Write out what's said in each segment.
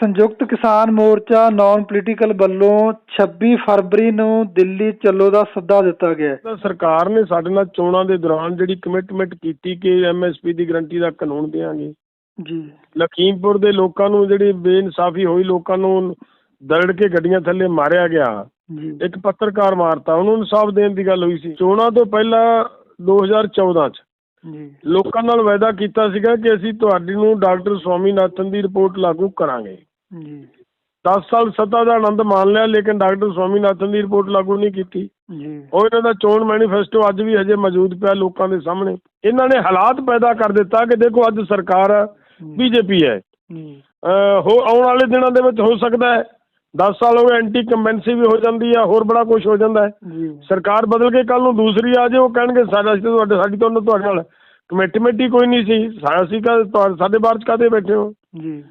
ਸੰਯੁਕਤ Kisan Morcha non political ਵੱਲੋਂ 26 ਫਰਵਰੀ ਨੂੰ ਦਿੱਲੀ ਚੱਲੋ ਦਾ ਸੱਦਾ ਦਿੱਤਾ ਗਿਆ ਹੈ। ਸਰਕਾਰ ਨੇ ਸਾਡੇ ਨਾਲ ਚੋਣਾਂ ਦੇ ਦੌਰਾਨ ਜਿਹੜੀ ਕਮਿਟਮੈਂਟ ਕੀਤੀ ਕਿ ਐਮਐਸਪੀ ਦੀ ਗਰੰਟੀ ਦਾ ਕਾਨੂੰਨ ਦੇਵਾਂਗੇ ਜੀ। ਲਖੀਮਪੁਰ ਦੇ ਲੋਕਾਂ ਨੂੰ ਜਿਹੜੀ ਬੇਇਨਸਾਫੀ ਹੋਈ ਲੋਕਾਂ ਨੂੰ ਦਰੜ ਕੇ ਗੱਡੀਆਂ ਥੱਲੇ ਮਾਰਿਆ ਗਿਆ। ਇੱਕ ਪੱਤਰਕਾਰ ਮਾਰਤਾ ਉਹਨੂੰ ਇਨਸਾਫ ਦੇਣ ਦੀ ਗੱਲ ਹੋਈ ਸੀ। ਚੋਣਾਂ ਤੋਂ ਪਹਿਲਾਂ 2014 ਚ ਜੀ। ਲੋਕਾਂ ਨਾਲ ਵਾਅਦਾ ਕੀਤਾ ਸੀਗਾ ਕਿ ਅਸੀਂ ਤੁਹਾਡੀ ਨੂੰ ਡਾਕਟਰ ਸਵਾਮੀਨਾਥਨ ਦੀ ਰਿਪੋਰਟ ਲਾਗੂ ਕਰਾਂਗੇ। ਜੀ 10 ਸਾਲ ਸੱਤਾ ਦਾ ਆਨੰਦ ਮਾਣ ਲਿਆ ਲੇਕਿਨ ਡਾਕਟਰ ਸਵਾਮੀਨਾਥਨ ਦੀ ਰਿਪੋਰਟ ਲਾਗੂ ਨਹੀਂ ਕੀਤੀ। ਜੀ ਉਹ ਇਹਨਾਂ ਦਾ ਚੋਣ ਮੈਨੀਫੈਸਟੋ ਅੱਜ ਵੀ ਹਜੇ ਮੌਜੂਦ ਪਿਆ ਲੋਕਾਂ ਦੇ ਸਾਹਮਣੇ। ਇਹਨਾਂ ਨੇ ਹਾਲਾਤ ਪੈਦਾ ਕਰ ਦਿੱਤਾ ਕਿ ਦੇਖੋ ਅੱਜ ਸਰਕਾਰ ਬੀਜੇਪੀ ਹੈ। ਜੀ ਹੋ ਆਉਣ ਵਾਲੇ ਦਿਨਾਂ ਦੇ ਵਿੱਚ ਹੋ ਸਕਦਾ ਹੈ। 10 ਸਾਲ ਹੋ ਗਏ ਐਂਟੀ ਕੰਬੈਂਸੀ ਵੀ ਹੋ ਜਾਂਦੀ ਹੈ ਹੋਰ ਬੜਾ ਕੁਝ ਹੋ ਜਾਂਦਾ ਹੈ। ਜੀ ਸਰਕਾਰ ਬਦਲ ਕੇ ਕੱਲ ਨੂੰ ਦੂਸਰੀ ਆ ਜਾਏ ਉਹ ਕਹਿਣਗੇ ਸਾਡਾ ਅਸੀਂ ਤਾਂ ਤੁਹਾਡੇ ਸਾਡੀ ਤੁਹਾਨੂੰ ਤੁਹਾਡੇ ਨਾਲ ਕਮਿਟਮੈਂਟ ਹੀ ਕੋਈ ਨਹੀਂ ਸੀ। ਸਾ- ਅਸੀਂ ਕਾ ਸਾਡੇ ਬਾਅਦ ਚ ਕਾਹਦੇ ਬੈਠੇ ਹੋ? ਜੀ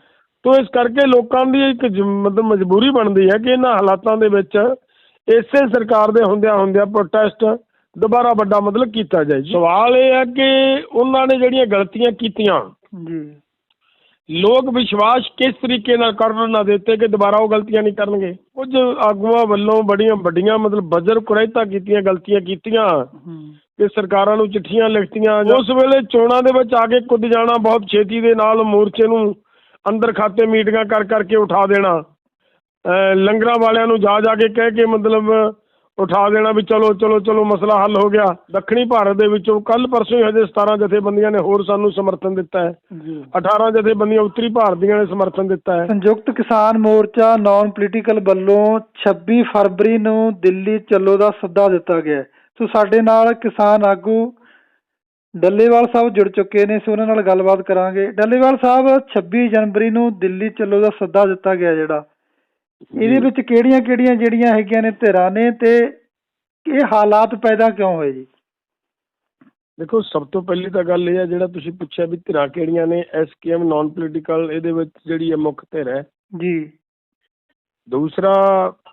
ਤੋ ਇਸ ਕਰਕੇ ਲੋਕਾਂ ਦੀ ਇੱਕ ਮਤਲਬ ਮਜਬੂਰੀ ਬਣਦੀ ਹੈ ਕਿ ਇਹਨਾਂ ਹਾਲਾਤਾਂ ਦੇ ਵਿੱਚ ਇਸੇ ਸਰਕਾਰ ਦੇ ਹੁੰਦਿਆਂ ਹੁੰਦਿਆਂ ਪ੍ਰੋਟੈਸਟ ਦੁਬਾਰਾ ਵੱਡਾ ਮਤਲਬ ਕੀਤਾ ਜਾਏ ਸਵਾਲ ਇਹ ਹੈ ਕਿ ਉਹਨਾਂ ਨੇ ਜਿਹੜੀਆਂ ਗਲਤੀਆਂ ਕੀਤੀਆਂ ਜੀ। ਲੋਕ ਵਿਸ਼ਵਾਸ ਕਿਸ ਤਰੀਕੇ ਨਾਲ ਕਰਨ ਨਾ ਦਿੱਤੇ ਕਿ ਦੁਬਾਰਾ ਉਹ ਗਲਤੀਆਂ ਨਹੀਂ ਕਰਨਗੇ? ਕੁਝ ਆਗੂਆਂ ਵੱਲੋਂ ਬੜੀਆਂ ਵੱਡੀਆਂ ਮਤਲਬ ਬਜਰ ਕੁਰੈਤਾ ਕੀਤੀਆਂ ਗਲਤੀਆਂ ਕੀਤੀਆਂ ਕਿ ਸਰਕਾਰਾਂ ਨੂੰ ਚਿੱਠੀਆਂ ਲਿਖਤੀਆਂ ਉਸ ਵੇਲੇ ਚੋਣਾਂ ਦੇ ਵਿੱਚ ਆ ਕੇ ਕੁੱਦ ਜਾਣਾ ਬਹੁਤ ਛੇਤੀ ਦੇ ਨਾਲ ਮੋਰਚੇ ਨੂੰ ਅੰਦਰ ਖਾਤੇ ਮੀਟਿੰਗਾਂ ਕਰ ਕਰਕੇ ਉਠਾ ਦੇਣਾ। ਲੰਗਰਾਂ ਵਾਲਿਆਂ ਨੂੰ ਜਾ ਜਾ ਕੇ ਕਹਿ ਕੇ ਮਤਲਬ ਉਠਾ ਦੇਣਾ ਵੀ ਚਲੋ ਚਲੋ ਚਲੋ ਮਸਲਾ ਹੱਲ ਹੋ ਗਿਆ। ਦੱਖਣੀ ਭਾਰਤ ਦੇ ਵਿੱਚੋਂ ਕੱਲ ਪਰਸੋਂ ਹੀ ਹਜੇ 17 ਜਥੇਬੰਦੀਆਂ ਨੇ ਹੋਰ ਸਾਨੂੰ ਸਮਰਥਨ ਦਿੱਤਾ ਹੈ। ਜੀ। 18 ਜਥੇਬੰਦੀਆਂ ਉੱਤਰੀ ਭਾਰਤ ਦੀਆਂ ਨੇ ਸਮਰਥਨ ਦਿੱਤਾ ਹੈ। ਸੰਯੁਕਤ ਕਿਸਾਨ ਮੋਰਚਾ ਨਾਨ ਪੋਲੀਟੀਕਲ ਵੱਲੋਂ 26 ਫਰਵਰੀ ਨੂੰ ਦਿੱਲੀ ਚੱਲੋ ਦਾ ਸੱਦਾ ਦਿੱਤਾ ਗਿਆ ਸੋ ਸਾਡੇ ਨਾਲ ਕਿਸਾਨ ਆਗੂ ਡੱਲੇਵਾਲ ਸਾਹਿਬ ਜੁੜ ਚੁੱਕੇ ਨੇ ਸੋ ਉਹਨਾਂ ਨਾਲ ਗੱਲਬਾਤ ਕਰਾਂਗੇ। ਡੱਲੇਵਾਲ ਸਾਹਿਬ 26 ਜਨਵਰੀ ਨੂੰ ਦਿੱਲੀ ਚੱਲੋ ਦਾ ਸੱਦਾ ਦਿੱਤਾ ਗਿਆ ਜਿਹੜਾ। ਇਹਦੇ ਵਿੱਚ ਕਿਹੜੀਆਂ ਕਿਹੜੀਆਂ ਜਿਹੜੀਆਂ ਹੈਗੀਆਂ ਨੇ ਧਿਰਾਂ ਨੇ ਤੇ ਇਹ ਹਾਲਾਤ ਪੈਦਾ ਕਿਉਂ ਹੋਏ ਜੀ? ਦੇਖੋ ਸਭ ਤੋਂ ਪਹਿਲੀ ਤਾਂ ਗੱਲ ਇਹ ਹੈ ਜਿਹੜਾ ਤੁਸੀਂ ਪੁੱਛਿਆ ਵੀ ਧਿਰਾਂ ਕਿਹੜੀਆਂ ਨੇ ਐਸਕੇਐਮ ਨਾਨ ਪੋਲੀਟੀਕਲ ਇਹਦੇ ਵਿੱਚ ਜਿਹੜੀ ਹੈ ਮੁੱਖ ਧਿਰ ਹੈ। ਜੀ। ਦੂਸਰਾ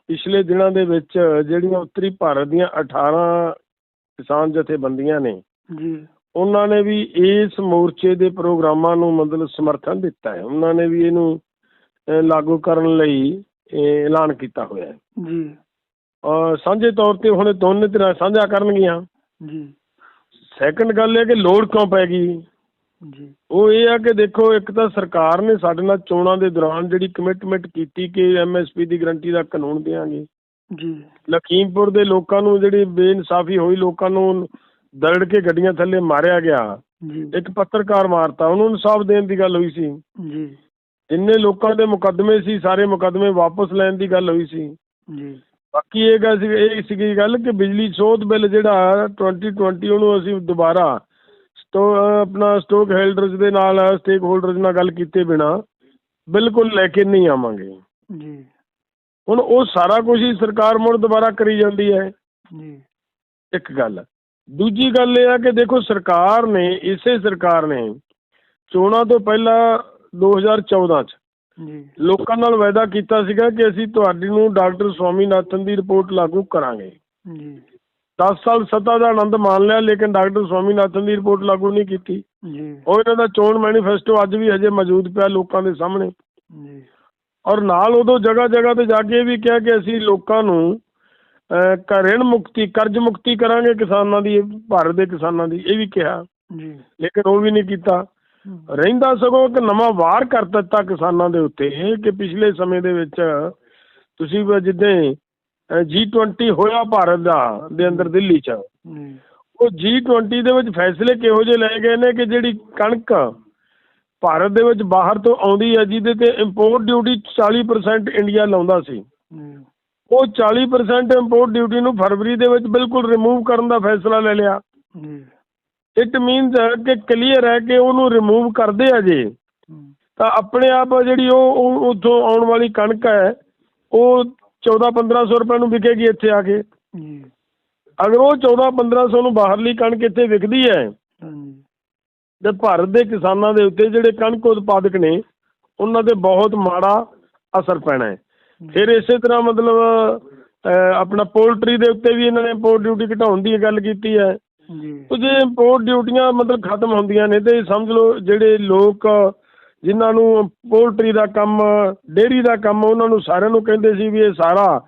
ਪਿਛਲੇ ਦਿਨਾਂ ਦੇ ਵਿੱਚ ਜਿਹੜੀਆਂ ਉੱਤਰੀ ਭਾਰਤ ਦੀਆਂ 18 ਕਿਸਾਨ ਜਥੇਬੰਦੀਆਂ ਨੇ ਜੀ। ਉਹਨਾਂ ਨੇ ਵੀ ਇਸ ਮੋਰਚੇ ਦੇ ਪ੍ਰੋਗਰਾਮਾਂ ਨੂੰ ਮਤਲਬ ਸਮਰਥਨ ਦਿੱਤਾ ਹੈ। ਉਹਨਾਂ ਨੇ ਵੀ ਇਹਨੂੰ ਲਾਗੂ ਕਰਨ ਲਈ ਐਲਾਨ ਕੀਤਾ ਹੋਇਆ ਹੈ। ਜੀ। ਔਰ ਸਾਂਝੇ ਤੌਰ ਤੇ ਹੁਣ ਦੋਨੇ ਧਿਰਾਂ ਸਾਂਝਾ ਕਰਨਗੀਆਂ। ਜੀ। ਸੈਕੰਡ ਗੱਲ ਇਹ ਕਿ ਲੋੜ ਕਿਉਂ ਪੈ ਗਈ? ਜੀ। ਉਹ ਇਹ ਆ ਕਿ ਦੇਖੋ ਇੱਕ ਤਾਂ ਸਰਕਾਰ ਨੇ ਸਾਡੇ ਨਾਲ ਚੋਣਾਂ ਦੇ ਦੌਰਾਨ ਜਿਹੜੀ ਕਮਿਟਮੈਂਟ ਕੀਤੀ ਕਿ ਐਮਐਸਪੀ ਦੀ ਗਰੰਟੀ ਦਾ ਕਾਨੂੰਨ ਦੇਵਾਂਗੇ ਜੀ। ਲਖੀਮਪੁਰ ਦੇ ਲੋਕਾਂ ਨੂੰ ਜਿਹੜੀ ਬੇਇਨਸਾਫੀ ਹੋਈ ਲੋਕਾਂ ਨੂੰ ਦਰੜ ਕੇ ਗੱਡੀਆਂ ਥੱਲੇ ਮਾਰਿਆ ਗਿਆ। ਜੀ। ਇੱਕ ਪੱਤਰਕਾਰ ਮਾਰਤਾ ਉਹਨੂੰ ਇਨਸਾਫ ਦੇਣ ਦੀ ਗੱਲ ਹੋਈ ਸੀ। ਜੀ। ਜਿੰਨੇ ਲੋਕਾਂ ਦੇ ਮੁਕੱਦਮੇ ਸੀ ਸਾਰੇ ਮੁਕੱਦਮੇ ਵਾਪਸ ਲੈਣ ਦੀ ਗੱਲ ਹੋਈ ਸੀ। ਜੀ। ਬਾਕੀ ਇਹ ਗੱਲ ਸੀ ਇਹ ਸੀਗੀ ਗੱਲ ਕਿ ਬਿਜਲੀ ਸੋਧ ਬਿੱਲ ਜਿਹੜਾ 2020 ਉਹਨੂੰ ਅਸੀਂ ਦੁਬਾਰਾ ਸਟੋ ਆਪਣਾ ਸਟੋਕ ਹੋਲਡਰਸ ਦੇ ਨਾਲ ਸਟੇਕ ਹੋਲਡਰਸ ਨਾਲ ਗੱਲ ਕੀਤੇ ਬਿਨਾ ਬਿਲਕੁਲ ਲੈ ਕੇ ਨਹੀਂ ਆਵਾਂਗੇ। ਜੀ। ਹੁਣ ਉਹ ਸਾਰਾ ਕੁਝ ਹੀ ਸਰਕਾਰ ਮੁੜ ਦੁਬਾਰਾ ਕਰੀ ਜਾਂਦੀ ਹੈ। ਜੀ। ਇੱਕ ਗੱਲ ਦੂਜੀ ਗੱਲ ਇਹ ਆ ਕਿ ਦੇਖੋ ਸਰਕਾਰ ਨੇ ਇਸੇ ਸਰਕਾਰ ਨੇ ਚੋਣਾਂ ਤੋਂ ਪਹਿਲਾਂ 2014 ਚ ਜੀ। ਲੋਕਾਂ ਨਾਲ ਵਾਅਦਾ ਕੀਤਾ ਸੀਗਾ ਕਿ ਅਸੀਂ ਤੁਹਾਡੀ ਨੂੰ ਡਾਕਟਰ ਸਵਾਮੀਨਾਥਨ ਦੀ ਰਿਪੋਰਟ ਲਾਗੂ ਕਰਾਂਗੇ। ਜੀ। 10 ਸਾਲ ਸੱਤਾ ਦਾ ਆਨੰਦ ਮਾਣ ਲਿਆ ਲੇਕਿਨ ਡਾਕਟਰ ਸਵਾਮੀਨਾਥਨ ਦੀ ਰਿਪੋਰਟ ਲਾਗੂ ਨਹੀਂ ਕੀਤੀ। ਜੀ। ਉਹ ਇਹਨਾਂ ਦਾ ਚੋਣ ਮੈਨੀਫੈਸਟੋ ਅੱਜ ਵੀ ਹਜੇ ਮੌਜੂਦ ਪਿਆ ਲੋਕਾਂ ਦੇ ਸਾਹਮਣੇ। ਜੀ। ਔਰ ਨਾਲ ਉਦੋਂ ਜਗ੍ਹਾ ਜਗ੍ਹਾ ਤੇ ਜਾ ਕੇ ਵੀ ਕਿਹਾ ਕਿ ਅਸੀਂ ਲੋਕਾਂ ਨੂੰ ਰਿਣ ਮੁਕਤੀ ਕਰਜ਼ ਮੁਕਤੀ ਕਰਾਂਗੇ ਕਿਸਾਨਾਂ ਦੀ ਭਾਰਤ ਦੇ ਕਿਸਾਨਾਂ ਦੀ ਇਹ ਵੀ ਕਿਹਾ। ਜੀ। ਲੇਕਿਨ ਉਹ ਵੀ ਨਹੀਂ ਕੀਤਾ। ਰਹਿੰਦਾ ਸਗੋਂ ਇੱਕ ਨਵਾਂ ਵਾਰ ਕਰ ਦਿੱਤਾ ਕਿਸਾਨਾਂ ਦੇ ਉੱਤੇ ਕਿ ਪਿਛਲੇ ਸਮੇਂ ਦੇ ਵਿੱਚ ਤੁਸੀਂ ਜਿੱਦਾਂ G20 ਹੋਇਆ ਭਾਰਤ ਦਾ ਦੇ ਅੰਦਰ ਦਿੱਲੀ 'ਚ। ਉਹ G20 ਦੇ ਵਿੱਚ ਫੈਸਲੇ ਕਿਹੋ ਜਿਹੇ ਲਏ ਗਏ ਨੇ ਕਿ ਜਿਹੜੀ ਕਣਕ ਭਾਰਤ ਦੇ ਵਿੱਚ ਬਾਹਰ ਤੋਂ ਆਉਂਦੀ ਹੈ ਜਿਹਦੇ ਤੇ ਇੰਪੋਰਟ ਡਿਊਟੀ 40% ਇੰਡੀਆ ਲਾਉਂਦਾ ਸੀ। ਉਹ 40% ਇੰਪੋਰਟ ਡਿਊਟੀ ਨੂੰ ਫਰਵਰੀ ਦੇ ਵਿੱਚ ਬਿਲਕੁਲ ਰਿਮੂਵ ਕਰਨ ਦਾ ਫੈਸਲਾ ਲੈ ਲਿਆ। ਜੀ। ਇਟ ਮੀਨਸ ਕਿ ਕਲੀਅਰ ਹੈ ਕਿ ਉਹਨੂੰ ਰਿਮੂਵ ਕਰਦੇ ਆ ਜੇ। ਤਾਂ ਆਪਣੇ ਆਪ ਜਿਹੜੀ ਉਹ ਉੱਥੋਂ ਆਉਣ ਵਾਲੀ ਕਣਕ ਹੈ ਉਹ 14 1500 ਰੁਪਏ ਨੂੰ ਵਿਕੇਗੀ ਇੱਥੇ ਆ ਕੇ। ਜੀ। ਅਗਰ ਉਹ 14 1500 ਨੂੰ ਬਾਹਰਲੀ ਕਣਕ ਇੱਥੇ ਵਿਕਦੀ ਹੈ ਤੇ ਭਾਰਤ ਦੇ ਕਿਸਾਨਾਂ ਦੇ ਉੱਤੇ ਜਿਹੜੇ ਕਣਕ ਉਤਪਾਦਕ ਨੇ ਉਹਨਾਂ ਤੇ ਬਹੁਤ ਮਾੜਾ ਅਸਰ ਪੈਣਾ ਹੈ। ਫਿਰ ਇਸੇ ਤਰ੍ਹਾਂ ਮਤਲਬ ਆਪਣਾ ਪੋਲਟਰੀ ਦੇ ਉੱਤੇ ਵੀ ਇਹਨਾਂ ਨੇ ਇੰਪੋਰਟ ਡਿਊਟੀ ਘਟਾਉਣ ਦੀ ਗੱਲ ਕੀਤੀ ਹੈ। ਜੀ। ਜੇ ਇੰਪੋਰਟ ਡਿਊਟੀਆਂ ਮਤਲਬ ਖਤਮ ਹੁੰਦੀਆਂ ਨੇ ਤੇ ਸਮਝ ਲਓ ਜਿਹੜੇ ਲੋਕ ਜਿਨ੍ਹਾਂ ਨੂੰ ਪੋਲਟਰੀ ਦਾ ਕੰਮ ਡੇਅਰੀ ਦਾ ਕੰਮ ਉਹਨਾਂ ਨੂੰ ਸਾਰਿਆਂ ਨੂੰ ਕਹਿੰਦੇ ਸੀ ਵੀ ਇਹ ਸਾਰਾ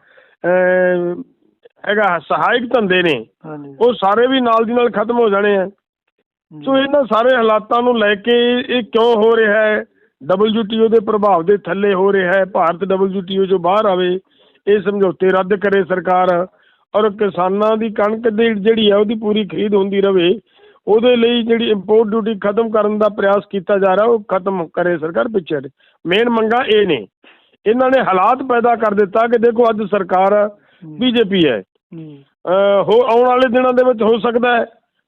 ਹੈਗਾ ਸਹਾਇਕ ਧੰਦੇ ਨੇ। ਉਹ ਸਾਰੇ ਵੀ ਨਾਲ ਦੀ ਨਾਲ ਖਤਮ ਹੋ ਜਾਣੇ ਆ। ਸੋ ਇਹਨਾਂ ਸਾਰੇ ਹਾਲਾਤਾਂ ਨੂੰ ਲੈ ਕੇ ਇਹ ਕਿਉਂ ਹੋ ਰਿਹਾ ਹੈ? WTO ਦੇ ਪ੍ਰਭਾਵ ਦੇ ਥੱਲੇ ਹੋ ਰਿਹਾ ਹੈ। ਭਾਰਤ WTO ਚੋਂ ਬਾਹਰ ਆਵੇ ਇਹ ਸਮਝੌਤੇ ਰੱਦ ਕਰੇ ਸਰਕਾਰ। ਔਰ ਕਿਸਾਨਾਂ ਦੀ ਕਣਕ ਦੀ ਜਿਹੜੀ ਹੈ ਉਹਦੀ ਪੂਰੀ ਖਰੀਦ ਹੁੰਦੀ ਰਵੇ ਉਹਦੇ ਲਈ ਜਿਹੜੀ ਇੰਪੋਰਟ ਡਿਊਟੀ ਖਤਮ ਕਰਨ ਦਾ ਪ੍ਰਯਾਸ ਕੀਤਾ ਜਾ ਰਿਹਾ ਉਹ ਖਤਮ ਕਰੇ ਸਰਕਾਰ ਪਿੱਛੇ। ਮੇਨ ਮੰਗਾ ਇਹ ਨੇ। ਇਹਨਾਂ ਨੇ ਹਾਲਾਤ ਪੈਦਾ ਕਰ ਦਿੱਤਾ ਕਿ ਦੇਖੋ ਅੱਜ ਸਰਕਾਰ ਬੀਜੇਪੀ ਹੈ। ਹੋ ਆਉਣ ਵਾਲੇ ਦਿਨਾਂ ਦੇ ਵਿੱਚ ਹੋ ਸਕਦਾ ਹੈ।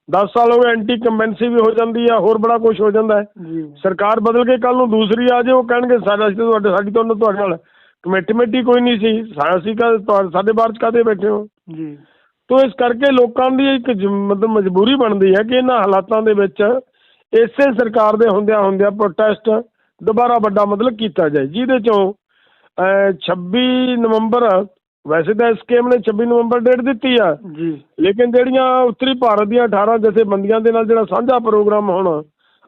10 ਸਾਲ ਹੋ ਗਏ ਐਂਟੀ ਕੰਬੈਂਸੀ ਵੀ ਹੋ ਜਾਂਦੀ ਹੈ ਹੋਰ ਬੜਾ ਕੁਝ ਹੋ ਜਾਂਦਾ ਹੈ। ਜੀ ਸਰਕਾਰ ਬਦਲ ਕੇ ਕੱਲ ਨੂੰ ਦੂਸਰੀ ਆ ਜਾਏ ਉਹ ਕਹਿਣਗੇ ਸਾਡਾ ਅਸੀਂ ਤੁਹਾਡੇ ਸਾਡੀ ਤਾਂ ਤੁਹਾਡੇ ਨਾਲ ਕਮਿਟਮੈਂਟ ਹੀ ਕੋਈ ਨਹੀਂ ਸੀ। ਅਸੀਂ ਕਾ ਸਾਡੇ 'ਚ ਕਾਹਦੇ ਬੈਠੇ ਹੋ? ਜੀ। ਤੋ ਇਸ ਕਰਕੇ ਲੋਕਾਂ ਦੀ ਇੱਕ ਜ- ਮਤਲਬ ਮਜਬੂਰੀ ਬਣਦੀ ਹੈ ਕਿ ਇਹਨਾਂ ਹਾਲਾਤਾਂ ਦੇ ਵਿੱਚ ਇਸੇ ਸਰਕਾਰ ਦੇ ਹੁੰਦਿਆਂ ਹੁੰਦਿਆਂ ਪ੍ਰੋਟੈਸਟ ਦੁਬਾਰਾ ਵੱਡਾ ਮਤਲਬ ਕੀਤਾ ਜਾਏ ਜਿਹਦੇ ਚੋਂ ਅਹ, 26 ਨਵੰਬਰ ਵੈਸੇ ਤਾਂ ਇਸ ਸਕੀਮ ਨੇ 26 ਨਵੰਬਰ ਡੇਟ ਦਿੱਤੀ ਆ। ਜੀ। ਲੇਕਿਨ ਜਿਹੜੀਆਂ ਉੱਤਰੀ ਭਾਰਤ ਦੀਆਂ 18 ਜਥੇਬੰਦੀਆਂ ਦੇ ਨਾਲ ਜਿਹੜਾ ਸਾਂਝਾ ਪ੍ਰੋਗਰਾਮ ਹੁਣ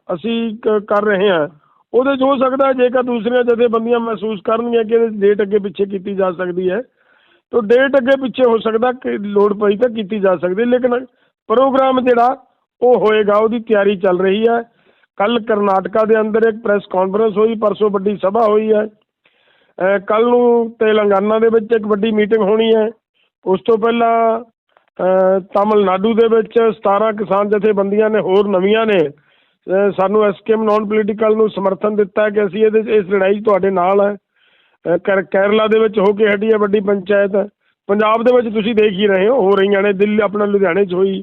ਅਸੀਂ ਕ- ਕਰ ਰਹੇ ਹਾਂ ਉਹਦੇ 'ਚ ਹੋ ਸਕਦਾ ਹੈ ਜੇਕਰ ਦੂਸਰੀਆਂ ਜਥੇਬੰਦੀਆਂ ਮਹਿਸੂਸ ਕਰਨਗੀਆਂ ਕਿ ਇਹਦੀ ਡੇਟ ਅੱਗੇ ਪਿੱਛੇ ਕੀਤੀ ਜਾ ਸਕਦੀ ਹੈ ਤਾਂ ਡੇਟ ਅੱਗੇ ਪਿੱਛੇ ਹੋ ਸਕਦਾ ਕਿ ਲੋੜ ਪਈ ਤਾਂ ਕੀਤੀ ਜਾ ਸਕਦੀ ਲੇਕਿਨ ਪ੍ਰੋਗਰਾਮ ਜਿਹੜਾ ਉਹ ਹੋਏਗਾ ਉਹਦੀ ਤਿਆਰੀ ਚੱਲ ਰਹੀ ਹੈ। ਕੱਲ ਕਰਨਾਟਕਾ ਦੇ ਅੰਦਰ ਇੱਕ ਪ੍ਰੈਸ ਕਾਨਫਰੰਸ ਹੋਈ ਪਰਸੋਂ ਵੱਡੀ ਸਭਾ ਹੋਈ ਹੈ। ਕੱਲ ਨੂੰ ਤੇਲੰਗਾਨਾ ਦੇ ਵਿੱਚ ਇੱਕ ਵੱਡੀ ਮੀਟਿੰਗ ਹੋਣੀ ਹੈ। ਉਸ ਤੋਂ ਪਹਿਲਾਂ ਤਾਮਿਲਨਾਡੂ ਦੇ ਵਿੱਚ 17 ਕਿਸਾਨ ਜਥੇਬੰਦੀਆਂ ਨੇ ਹੋਰ ਨਵੀਆਂ ਨੇ। ਅ, ਸਾਨੂੰ ਐਸਕੇਐਮ ਨਾਨ ਪੋਲੀਟੀਕਲ ਨੂੰ ਸਮਰਥਨ ਦਿੱਤਾ ਕਿ ਅਸੀਂ ਇਹਦੇ 'ਚ ਇਸ ਲੜਾਈ 'ਚ ਤੁਹਾਡੇ ਨਾਲ ਹੈ। ਅ, ਕੇਰਲਾ ਦੇ ਵਿੱਚ ਹੋ ਕੇ ਹਟੀ ਹੈ ਵੱਡੀ ਪੰਚਾਇਤ। ਪੰਜਾਬ ਦੇ ਵਿੱਚ ਤੁਸੀਂ ਦੇਖ ਹੀ ਰਹੇ ਹੋ ਹੋ ਰਹੀਆਂ ਨੇ ਦਿੱਲੀ ਆਪਣਾ ਲੁਧਿਆਣੇ 'ਚ ਹੋਈ।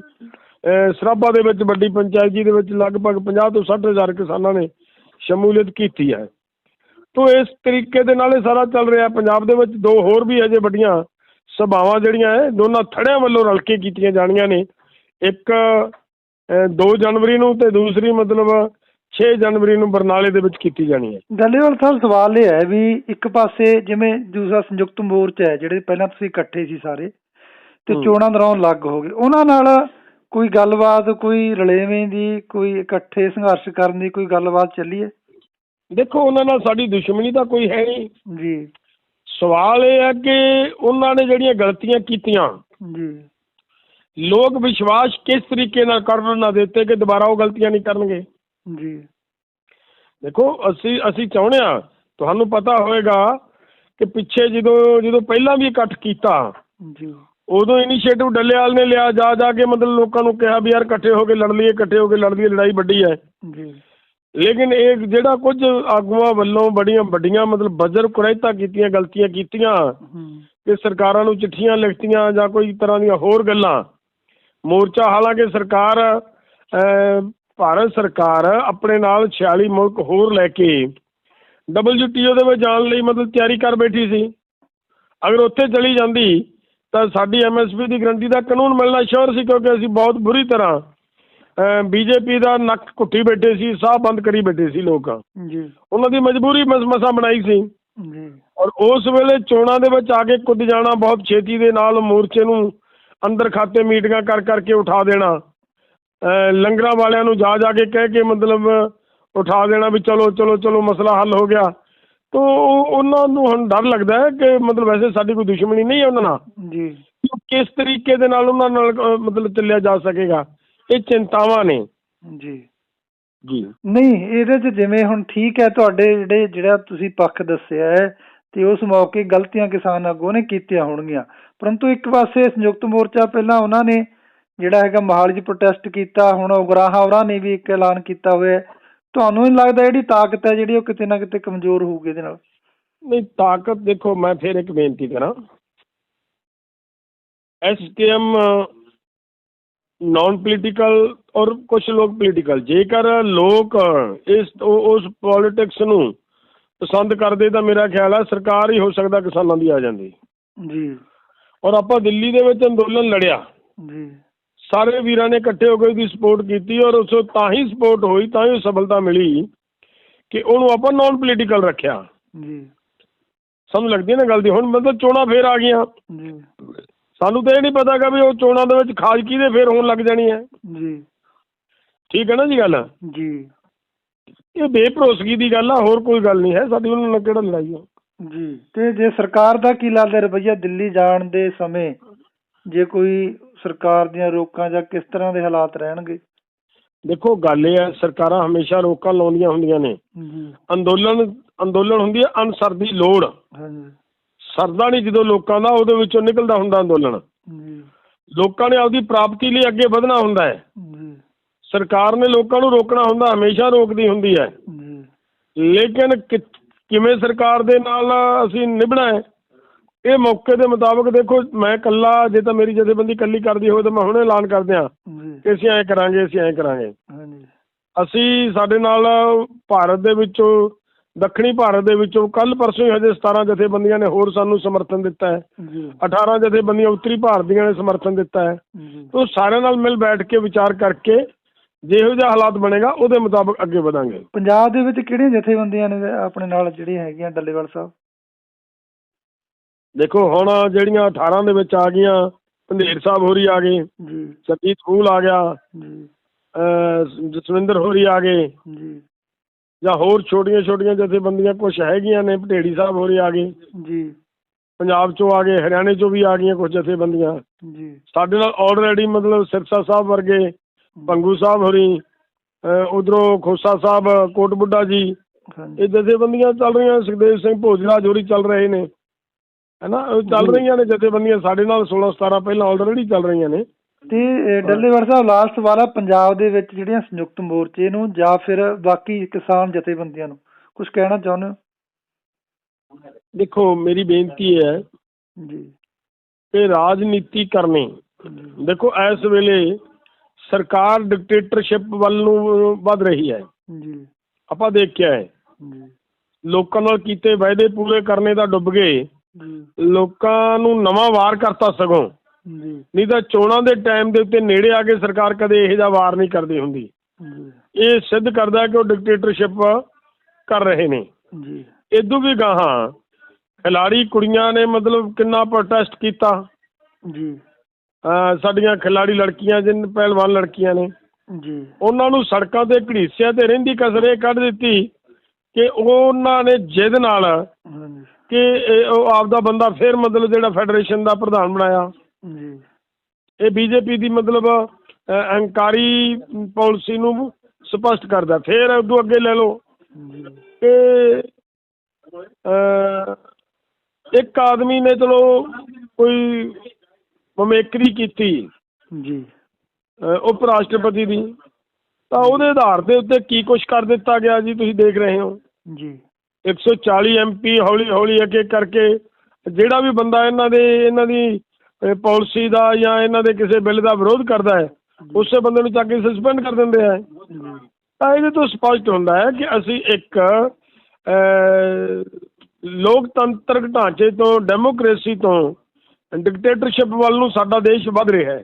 ਸਰਾਭਾ ਦੇ ਵਿੱਚ ਵੱਡੀ ਪੰਚਾਇਤ ਜਿਹਦੇ ਵਿੱਚ ਲਗਭਗ 50 ਤੋਂ 60 ਹਜ਼ਾਰ ਕਿਸਾਨਾਂ ਨੇ ਸ਼ਮੂਲੀਅਤ ਕੀਤੀ ਹੈ। ਤੋ ਇਸ ਤਰੀਕੇ ਦੇ ਨਾਲ ਇਹ ਸਾਰਾ ਚੱਲ ਰਿਹਾ ਪੰਜਾਬ ਦੇ ਵਿੱਚ ਦੋ ਹੋਰ ਵੀ ਅਜੇ ਵੱਡੀਆਂ ਸਭਾਵਾਂ ਜਿਹੜੀਆਂ ਹੈ ਦੋਨਾਂ ਥੜਿਆਂ ਵੱਲੋਂ ਰਲ ਕੇ ਕੀਤੀਆਂ ਜਾਣੀਆਂ ਨੇ। ਇੱਕ 2 ਜਨਵਰੀ ਨੂੰ ਤੇ ਦੂਸਰੀ ਮਤਲਬ 6 ਜਨਵਰੀ ਨੂੰ ਬਰਨਾਲੇ ਦੇ ਵਿੱਚ ਕੀਤੀ ਜਾਣੀ ਹੈ। ਡੱਲੇਵਾਲ ਸਾਹਿਬ ਸਵਾਲ ਇਹ ਹੈ ਵੀ ਇੱਕ ਪਾਸੇ ਜਿਵੇਂ ਦੂਸਰਾ ਸੰਯੁਕਤ ਮੋਰਚਾ ਹੈ ਜਿਹੜੇ ਪਹਿਲਾਂ ਤੁਸੀਂ ਇਕੱਠੇ ਸੀ ਸਾਰੇ ਤੇ। ਚੋਣਾਂ ਦੌਰਾਨ ਅਲੱਗ ਹੋ ਗਏ। ਉਹਨਾਂ ਨਾਲ ਕੋਈ ਗੱਲਬਾਤ ਕੋਈ ਰਲੇਵੇਂ ਦੀ ਕੋਈ ਇਕੱਠੇ ਸੰਘਰਸ਼ ਕਰਨ ਦੀ ਕੋਈ ਗੱਲਬਾਤ ਚੱਲੀ ਹੈ? ਦੇਖੋ ਉਹਨਾਂ ਨਾਲ ਸਾਡੀ ਦੁਸ਼ਮਣੀ ਤਾਂ ਕੋਈ ਹੈ ਨਹੀਂ। ਜੀ। ਸਵਾਲ ਇਹ ਹੈ ਕਿ ਉਹਨਾਂ ਨੇ ਜਿਹੜੀਆਂ ਗਲਤੀਆਂ ਕੀਤੀਆਂ ਜੀ। ਲੋਕ ਵਿਸ਼ਵਾਸ ਕਿਸ ਤਰੀਕੇ ਨਾਲ ਕਰਨ ਨਾ ਦਿੱਤੇ ਕਿ ਦੁਬਾਰਾ ਉਹ ਗਲਤੀਆਂ ਨਹੀਂ ਕਰਨਗੇ? ਜੀ। ਦੇਖੋ ਅਸੀਂ ਅਸੀਂ ਚਾਹੁੰਦੇ ਆ ਤੁਹਾਨੂੰ ਪਤਾ ਹੋਵੇਗਾ ਕਿ ਪਿੱਛੇ ਜਦੋਂ ਜਦੋਂ ਪਹਿਲਾਂ ਵੀ ਇਕੱਠ ਕੀਤਾ ਜੀ। ਉਦੋਂ ਇਨੀਸ਼ੀਏਟਿਵ ਡੱਲੇਵਾਲ ਨੇ ਲਿਆ ਜਾ ਜਾ ਕੇ ਮਤਲਬ ਲੋਕਾਂ ਨੂੰ ਕਿਹਾ ਵੀ ਯਾਰ ਇਕੱਠੇ ਹੋ ਕੇ ਲੜ ਲਈਏ ਇਕੱਠੇ ਹੋ ਕੇ ਲੜ ਲਈਏ ਲੜਾਈ ਵੱਡੀ ਹੈ। ਜੀ। ਲੇਕਿਨ ਇਹ ਜਿਹੜਾ ਕੁਝ ਆਗੂਆਂ ਵੱਲੋਂ ਬੜੀਆਂ ਵੱਡੀਆਂ ਮਤਲਬ ਬਜਰ ਕੁਰੈਤਾ ਕੀਤੀਆਂ ਗਲਤੀਆਂ ਕੀਤੀਆਂ ਕਿ ਸਰਕਾਰਾਂ ਨੂੰ ਚਿੱਠੀਆਂ ਲਿਖਤੀਆਂ ਜਾਂ ਕੋਈ ਤਰ੍ਹਾਂ ਦੀਆਂ ਹੋਰ ਗੱਲਾਂ। ਮੋਰਚਾ ਹਾਲਾਂਕਿ ਸਰਕਾਰ ਭਾਰਤ ਸਰਕਾਰ ਆਪਣੇ ਨਾਲ 46 ਮੁਲਕ ਹੋਰ ਲੈ ਕੇ WTO ਦੇ ਵਿੱਚ ਜਾਣ ਲਈ ਮਤਲਬ ਤਿਆਰੀ ਕਰ ਬੈਠੀ ਸੀ। ਅਗਰ ਉੱਥੇ ਚਲੀ ਜਾਂਦੀ ਤਾਂ ਸਾਡੀ MSP ਦੀ ਗਰੰਟੀ ਦਾ ਕਾਨੂੰਨ ਮਿਲਣਾ ਸ਼ੋਰ ਸੀ ਕਿਉਂਕਿ ਅਸੀਂ ਬਹੁਤ ਬੁਰੀ ਤਰ੍ਹਾਂ ਬੀਜੇਪੀ ਦਾ ਨੱਕ ਘੁੱਟੀ ਬੈਠੇ ਸੀ ਸਾਹ ਬੰਦ ਕਰੀ ਬੈਠੇ ਸੀ ਲੋਕ। ਜੀ। ਉਹਨਾਂ ਦੀ ਮਜਬੂਰੀ ਮਸ ਮਸਾਂ ਬਣਾਈ ਸੀ। ਜੀ। ਔਰ ਉਸ ਵੇਲੇ ਚੋਣਾਂ ਦੇ ਵਿੱਚ ਆ ਕੇ ਕੁੱਦ ਜਾਣਾ ਬਹੁਤ ਛੇਤੀ ਦੇ ਨਾਲ ਮੋਰਚੇ ਨੂੰ ਅੰਦਰ ਖਾਤੇ ਮੀਟਿੰਗਾਂ ਕਰ ਕਰਕੇ ਉਠਾ ਦੇਣਾ। ਲੰਗਰਾਂ ਵਾਲਿਆਂ ਨੂੰ ਜਾ ਜਾ ਕੇ ਕਹਿ ਕੇ ਮਤਲਬ ਉਠਾ ਦੇਣਾ ਵੀ ਚਲੋ ਚਲੋ ਚਲੋ ਮਸਲਾ ਹੱਲ ਹੋ ਗਿਆ। ਤੋ ਉਹ- ਉਹਨਾਂ ਨੂੰ ਹੁਣ ਡਰ ਲੱਗਦਾ ਹੈ ਕਿ ਮਤਲਬ ਵੈਸੇ ਸਾਡੀ ਕੋਈ ਦੁਸ਼ਮਣੀ ਨਹੀਂ ਹੈ ਉਹਨਾਂ ਨਾਲ। ਜੀ। ਕਿਸ ਤਰੀਕੇ ਦੇ ਨਾਲ ਉਹਨਾਂ ਨਾਲ ਮਤਲਬ ਚੱਲਿਆ ਜਾ ਸਕੇਗਾ? ਇਹ ਚਿੰਤਾਵਾਂ ਨੇ। ਜੀ। ਜੀ। ਨਹੀਂ ਇਹਦੇ 'ਚ ਜਿਵੇਂ ਹੁਣ ਠੀਕ ਹੈ ਤੁਹਾਡੇ ਜਿਹੜੇ ਜਿਹੜਾ ਤੁਸੀਂ ਪੱਖ ਦੱਸਿਆ ਹੈ ਤੇ ਉਸ ਮੌਕੇ ਗਲਤੀਆਂ ਕਿਸਾਨ ਆਗੂ ਨੇ ਕੀਤੀਆਂ ਹੋਣਗੀਆਂ। ਪਰੰਤੂ ਇੱਕ ਪਾਸੇ ਸੰਯੁਕਤ ਮੋਰਚਾ ਪਹਿਲਾਂ ਉਹਨਾਂ ਨੇ ਜਿਹੜਾ ਹੈਗਾ ਮੋਹਾਲੀ 'ਚ ਪ੍ਰੋਟੈਸਟ ਕੀਤਾ ਹੁਣ ਉਗਰਾਹਾਂ ਹੋਰਾਂ ਨੇ ਵੀ ਇੱਕ ਐਲਾਨ ਕੀਤਾ ਹੋਇਆ ਤੁਹਾਨੂੰ ਨਹੀਂ ਲੱਗਦਾ ਜਿਹੜੀ ਤਾਕਤ ਹੈ ਜਿਹੜੀ ਉਹ ਕਿਤੇ ਨਾ ਕਿਤੇ ਕਮਜ਼ੋਰ ਹੋਊਗੀ ਇਹਦੇ ਨਾਲ? ਨਹੀਂ ਤਾਕਤ ਦੇਖੋ ਮੈਂ ਫਿਰ ਇੱਕ ਬੇਨਤੀ ਕਰਾਂ। ਐਸਕੇਐਮ ਨਾਨ ਪੋਲੀਟੀਕਲ ਔਰ ਕੁਝ ਲੋਕ ਪੋਲੀਟੀਕਲ ਜੇਕਰ ਲੋਕ ਇਸ ਉਸ ਪੋਲਿਟਿਕਸ ਨੂੰ ਪਸੰਦ ਕਰਦੇ ਤਾਂ ਮੇਰਾ ਖਿਆਲ ਹੈ ਸਰਕਾਰ ਹੀ ਹੋ ਸਕਦਾ ਕਿਸਾਨਾਂ ਦੀ ਆ ਜਾਂਦੀ। ਜੀ। ਔਰ ਆਪਾਂ ਦਿੱਲੀ ਦੇ ਵਿੱਚ ਅੰਦੋਲਨ ਲੜਿਆ। ਜੀ। ਸਾਰੇ ਵੀਰਾਂ ਨੇ ਇਕੱਠੇ ਹੋ ਕੇ ਉਹਦੀ ਸਪੋਰਟ ਕੀਤੀ ਔਰ ਉਸ ਤਾਂ ਹੀ ਸਪੋਰਟ ਹੋਈ ਤਾਂ ਹੀ ਸਫਲਤਾ ਮਿਲੀ ਕਿ ਉਹਨੂੰ ਆਪਾਂ ਨਾਨ ਪੋਲੀਟੀਕਲ ਰੱਖਿਆ। ਜੀ। ਸਾਨੂੰ ਲੱਗਦੀ ਨਾ ਗੱਲ ਦੀ? ਹੁਣ ਮਤਲਬ ਚੋਣਾਂ ਫੇਰ ਆ ਗਈਆਂ। ਜੀ। ਸਾਨੂੰ ਤਾਂ ਇਹ ਨਹੀਂ ਪਤਾਗਾ ਵੀ ਉਹ ਚੋਣਾਂ ਦੇ ਵਿੱਚ ਖਾਜ ਕਿਹਦੇ ਫੇਰ ਹੋਣ ਲੱਗ ਜਾਣੀ ਹੈ। ਜੀ। ਠੀਕ ਹੈ ਨਾ ਜੀ ਗੱਲ? ਜੀ। ਇਹ ਬੇਭਰੋਸਗੀ ਦੀ ਗੱਲ ਆ ਹੋਰ ਕੋਈ ਗੱਲ ਨਹੀਂ ਹੈ ਸਾਡੀ ਉਹਨਾਂ ਨਾਲ ਕਿਹੜਾ ਲੜਾਈ ਆ? ਜੀ। ਤੇ ਜੇ ਸਰਕਾਰ ਦਾ ਕੀ ਲੱਗਦਾ ਰਵੱਈਆ ਦਿੱਲੀ ਜਾਣ ਦੇ ਸਮੇਂ ਜੇ ਕੋਈ ਸਰਕਾਰ ਦੀਆਂ ਰੋਕਾਂ ਜਾਂ ਕਿਸ ਤਰ੍ਹਾਂ ਦੇ ਹਾਲਾਤ ਰਹਿਣਗੇ? ਦੇਖੋ ਗੱਲ ਇਹ ਹੈ ਸਰਕਾਰਾਂ ਹਮੇਸ਼ਾ ਰੋਕਾਂ ਲਾਉਂਦੀਆਂ ਹੁੰਦੀਆਂ ਨੇ। ਜੀ। ਅੰਦੋਲਨ ਅੰਦੋਲਨ ਹੁੰਦੀ ਹੈ ਅਨਸਰ ਦੀ ਲੋੜ। ਹਾਂਜੀ। ਸਰਦਾ ਨਹੀਂ ਜਦੋਂ ਲੋਕਾਂ ਦਾ ਉਹਦੇ ਵਿੱਚੋਂ ਨਿਕਲਦਾ ਹੁੰਦਾ ਅੰਦੋਲਨ। ਜੀ। ਲੋਕਾਂ ਨੇ ਆਪਦੀ ਪ੍ਰਾਪਤੀ ਲਈ ਅੱਗੇ ਵਧਣਾ ਹੁੰਦਾ ਹੈ। ਜੀ। ਸਰਕਾਰ ਨੇ ਲੋਕਾਂ ਨੂੰ ਰੋਕਣਾ ਹੁੰਦਾ ਹਮੇਸ਼ਾ ਰੋਕਦੀ ਹੁੰਦੀ ਹੈ। ਜੀ। ਲੇਕਿਨ ਕਿਵੇਂ ਸਰਕਾਰ ਦੇ ਨਾਲ ਅਸੀਂ ਨਿਭਣਾ ਹੈ ਇਹ ਮੌਕੇ ਦੇ ਮੁਤਾਬਕ ਦੇਖੋ ਮੈਂ ਕੱਲਾ ਜੇ ਤਾਂ ਮੇਰੀ ਜਥੇਬੰਦੀ ਕੱਲੀ ਕਰਦੀ ਹੋਵੇ ਤਾਂ ਮੈਂ ਹੁਣੇ ਐਲਾਨ ਕਰ ਦਿਆਂ ਜੀ। ਕਿ ਅਸੀਂ ਐਂ ਕਰਾਂਗੇ ਅਸੀਂ ਐਂ ਕਰਾਂਗੇ। ਹਾਂਜੀ। ਅਸੀਂ ਸਾਡੇ ਨਾਲ ਭਾਰਤ ਦੇ ਵਿੱਚੋਂ ਦੱਖਣੀ ਭਾਰਤ ਦੇ ਵਿੱਚੋਂ ਕੱਲ ਪਰਸੋਂ ਹੀ ਹਜੇ 17 ਜਥੇਬੰਦੀਆਂ ਨੇ ਹੋਰ ਸਾਨੂੰ ਸਮਰਥਨ ਦਿੱਤਾ ਹੈ। ਜੀ। 18 ਜਥੇਬੰਦੀਆਂ ਉੱਤਰੀ ਭਾਰਤ ਦੀਆਂ ਨੇ ਸਮਰਥਨ ਦਿੱਤਾ ਹੈ। ਜੀ। ਤੋਂ ਸਾਰਿਆਂ ਨਾਲ ਮਿਲ ਬੈਠ ਕੇ ਵਿਚਾਰ ਕਰਕੇ ਜਿਹੋ ਜਿਹਾ ਹਾਲਾਤ ਬਣੇਗਾ ਉਹਦੇ ਮੁਤਾਬਕ ਅੱਗੇ ਵਧਾਂਗੇ। ਪੰਜਾਬ ਦੇ ਵਿੱਚ ਕਿਹੜੀਆਂ ਜਥੇਬੰਦੀਆਂ ਨੇ ਆਪਣੇ ਨਾਲ ਜਿਹੜੀਆਂ ਹੈਗੀਆਂ ਡੱਲੇਵਾਲ ਸਾਹਿਬ? ਦੇਖੋ ਹੁਣ ਜਿਹੜੀਆਂ 18 ਦੇ ਵਿੱਚ ਆ ਗਈਆਂ ਪੰਧੇਰ ਸਾਹਿਬ ਹੋਰੀ ਆ ਗਏ ਜੀ। ਸਰਜੀਤ ਫੂਲ ਆ ਗਿਆ ਜੀ। ਜਸਵਿੰਦਰ ਹੋਰੀ ਆ ਗਏ। ਜੀ। ਜਾਂ ਹੋਰ ਛੋਟੀਆਂ ਛੋਟੀਆਂ ਜਥੇਬੰਦੀਆਂ ਕੁਝ ਹੈਗੀਆਂ ਨੇ ਭਟੇੜੀ ਸਾਹਿਬ ਹੋਰੀ ਆ ਗਏ। ਜੀ। ਪੰਜਾਬ ਚੋਂ ਆ ਗਏ ਹਰਿਆਣੇ ਚੋਂ ਵੀ ਆ ਗਈਆਂ ਕੁਝ ਜਥੇਬੰਦੀਆਂ। ਜੀ। ਸਾਡੇ ਨਾਲ ਆਲਰੇਡੀ ਮਤਲਬ ਸਿਰਸਾ ਸਾਹਿਬ ਵਰਗੇ ਪੰਗੂ ਸਾਹਿਬ ਹੋਰੀ ਉਧਰੋਂ ਖੋਸਾ ਸਾਹਿਬ ਕੋਟ ਬੁੱਢਾ ਜੀ ਇਹ ਜਥੇਬੰਦੀਆਂ ਚੱਲ ਰਹੀਆਂ ਸੁਖਦੇਵ ਸਿੰਘ ਭੋਜਰਾ ਜੋਰੀ ਚੱਲ ਰਹੇ ਨੇ। ਹੈਨਾ ਚੱਲ। ਰਹੀਆਂ ਨੇ ਜਥੇਬੰਦੀਆਂ ਸਾਡੇ ਨਾਲ 16 17 ਪਹਿਲਾਂ ਆਲਰੇਡੀ ਚੱਲ ਰਹੀਆਂ ਨੇ। ਤੇ ਡੱਲੇਵਾਲ ਸਾਹਿਬ ਲਾਸਟ ਸਵਾਲ ਆ ਪੰਜਾਬ ਦੇ ਵਿੱਚ ਜਿਹੜੀਆਂ ਸੰਯੁਕਤ ਮੋਰਚੇ ਨੂੰ ਜਾਂ ਫਿਰ ਬਾਕੀ ਕਿਸਾਨ ਜਥੇਬੰਦੀਆਂ ਨੂੰ ਕੁਝ ਕਹਿਣਾ ਚਾਹੁੰਦੇ ਹੋ? ਦੇਖੋ ਮੇਰੀ ਬੇਨਤੀ ਹੈ ਜੀ। ਕਿ ਰਾਜਨੀਤੀ ਕਰਨੀ। ਦੇਖੋ ਇਸ ਵੇਲੇ ਸਰਕਾਰ ਡਿਕਟੇਟਰਸ਼ਿਪ ਵੱਲ ਨੂੰ ਵੱਧ ਰਹੀ ਹੈ। ਜੀ। ਆਪਾਂ ਦੇਖਿਆ ਹੈ। ਲੋਕਾਂ ਨਾਲ ਕੀਤੇ ਵਾਅਦੇ ਪੂਰੇ ਕਰਨੇ ਤਾਂ ਡੁੱਬ ਗਏ। ਲੋਕਾਂ ਨੂੰ ਨਵਾਂ ਵਾਰ ਕਰਤਾ ਸਗੋਂ। ਜੀ। ਨਹੀਂ ਤਾਂ ਚੋਣਾਂ ਦੇ ਟਾਈਮ ਦੇ ਉੱਤੇ ਨੇੜੇ ਆ ਕੇ ਸਰਕਾਰ ਕਦੇ ਇਹੋ ਜਿਹਾ ਵਾਰ ਨਹੀਂ ਕਰਦੀ ਹੁੰਦੀ। ਇਹ ਸਿੱਧ ਕਰਦਾ ਕਿ ਉਹ ਡਿਕਟੇਟਰਸ਼ਿਪ ਕਰ ਰਹੇ ਨੇ। ਜੀ। ਇਦੋਂ ਵੀ ਗਾਹਾਂ ਖਿਲਾੜੀ ਕੁੜੀਆਂ ਨੇ ਮਤਲਬ ਕਿੰਨਾ ਪ੍ਰੋਟੈਸਟ ਕੀਤਾ। ਜੀ। ਸਾਡੀਆਂ ਖਿਲਾੜੀ ਲੜਕੀਆਂ ਜਿਨ ਪਹਿਲਵਾਨ ਲੜਕੀਆਂ ਨੇ। ਜੀ। ਉਹਨਾਂ ਨੂੰ ਸੜਕਾਂ ਤੇ ਘੜੀਸਿਆ ਤੇ ਰਹਿੰਦੀ ਕਸਰ ਕੱਢ ਦਿੱਤੀ ਕਿ ਉਹਨਾਂ ਨੇ ਜਿੱਦ ਨਾਲ ਕਿ ਉਹ ਆਪਦਾ ਬੰਦਾ ਫਿਰ ਮਤਲਬ ਜਿਹੜਾ ਫੈਡਰੇਸ਼ਨ ਦਾ ਪ੍ਰਧਾਨ ਬਣਾਇਆ। ਜੀ। ਇਹ ਬੀਜੇਪੀ ਦੀ ਮਤਲਬ ਅਹ, ਅਹੰਕਾਰੀ ਪਾਲਿਸੀ ਨੂੰ ਸਪਸ਼ਟ ਕਰਦਾ। ਫਿਰ ਉਦੋਂ ਅੱਗੇ ਲੈ ਲਓ। ਅਹ, ਇੱਕ ਆਦਮੀ ਨੇ ਚਲੋ ਕੋਈ ਮਮੇਕਰੀ ਕੀਤੀ ਜੀ। ਉਪ ਰਾਸ਼ਟਰਪਤੀ ਦੀ ਤਾਂ ਉਹਦੇ ਆਧਾਰ ਦੇ ਉੱਤੇ ਕੀ ਕੁਛ ਕਰ ਦਿੱਤਾ ਗਿਆ ਜੀ ਤੁਸੀਂ ਦੇਖ ਰਹੇ ਹੋ? ਜੀ। 140 ਐਮਪੀ ਹੌਲੀ ਹੌਲੀ ਇੱਕ ਕਰਕੇ ਜਿਹੜਾ ਵੀ ਬੰਦਾ ਇਹਨਾਂ ਦੇ ਇਹਨਾਂ ਦੀ ਪਾਲਿਸੀ ਦਾ ਜਾਂ ਇਹਨਾਂ ਦੇ ਕਿਸੇ ਬਿੱਲ ਦਾ ਵਿਰੋਧ ਕਰਦਾ ਹੈ, ਉਸੇ ਬੰਦੇ ਨੂੰ ਚੱਕ ਕੇ ਸਸਪੈਂਡ ਕਰ ਦਿੰਦੇ ਆ ਤਾਂ ਇਹਦੇ ਤੋਂ ਸਪਸ਼ਟ ਹੁੰਦਾ ਹੈ ਕਿ ਅਸੀਂ ਇੱਕ ਲੋਕਤੰਤਰਕ ਢਾਂਚੇ ਤੋਂ ਡੈਮੋਕ੍ਰੇਸੀ ਤੋਂ ਡਿਕਟੇਟਰਸ਼ਿਪ ਵੱਲ ਨੂੰ ਸਾਡਾ ਦੇਸ਼ ਵੱਧ ਰਿਹਾ ਹੈ।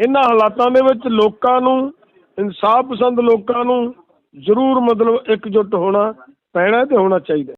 ਇਹਨਾਂ ਹਾਲਾਤਾਂ ਦੇ ਵਿੱਚ ਲੋਕਾਂ ਨੂੰ, ਇਨਸਾਫ ਪਸੰਦ ਲੋਕਾਂ ਨੂੰ ਜ਼ਰੂਰ ਮਤਲਬ ਇਕਜੁੱਟ ਹੋਣਾ ਪੈਣਾ ਤੇ ਹੋਣਾ ਚਾਹੀਦਾ